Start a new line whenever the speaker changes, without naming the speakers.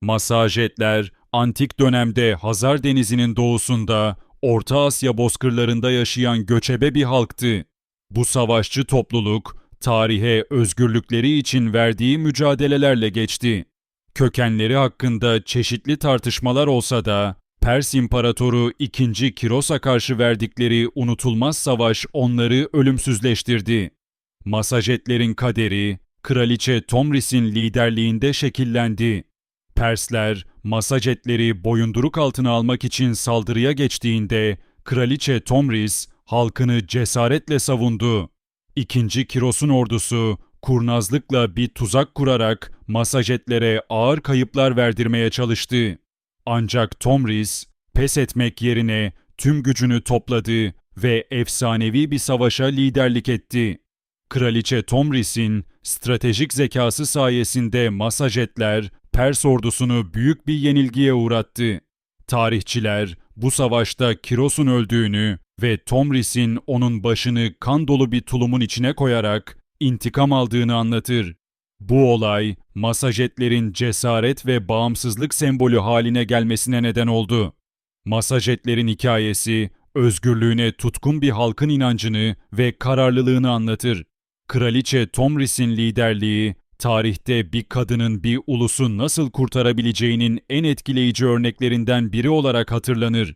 Masajetler, antik dönemde Hazar Denizi'nin doğusunda, Orta Asya bozkırlarında yaşayan göçebe bir halktı. Bu savaşçı topluluk, tarihe özgürlükleri için verdiği mücadelelerle geçti. Kökenleri hakkında çeşitli tartışmalar olsa da, Pers İmparatoru II. Kiros'a karşı verdikleri unutulmaz savaş onları ölümsüzleştirdi. Masajetlerin kaderi, Kraliçe Tomris'in liderliğinde şekillendi. Persler, Masajetleri boyunduruk altına almak için saldırıya geçtiğinde, Kraliçe Tomris, halkını cesaretle savundu. İkinci Kiros'un ordusu, kurnazlıkla bir tuzak kurarak Masajetlere ağır kayıplar verdirmeye çalıştı. Ancak Tomris, pes etmek yerine tüm gücünü topladı ve efsanevi bir savaşa liderlik etti. Kraliçe Tomris'in stratejik zekası sayesinde Masajetler Pers ordusunu büyük bir yenilgiye uğrattı. Tarihçiler bu savaşta Kiros'un öldüğünü ve Tomris'in onun başını kan dolu bir tulumun içine koyarak intikam aldığını anlatır. Bu olay Masajetlerin cesaret ve bağımsızlık sembolü haline gelmesine neden oldu. Masajetlerin hikayesi özgürlüğüne tutkun bir halkın inancını ve kararlılığını anlatır. Kraliçe Tomris'in liderliği, tarihte bir kadının bir ulusu nasıl kurtarabileceğinin en etkileyici örneklerinden biri olarak hatırlanır.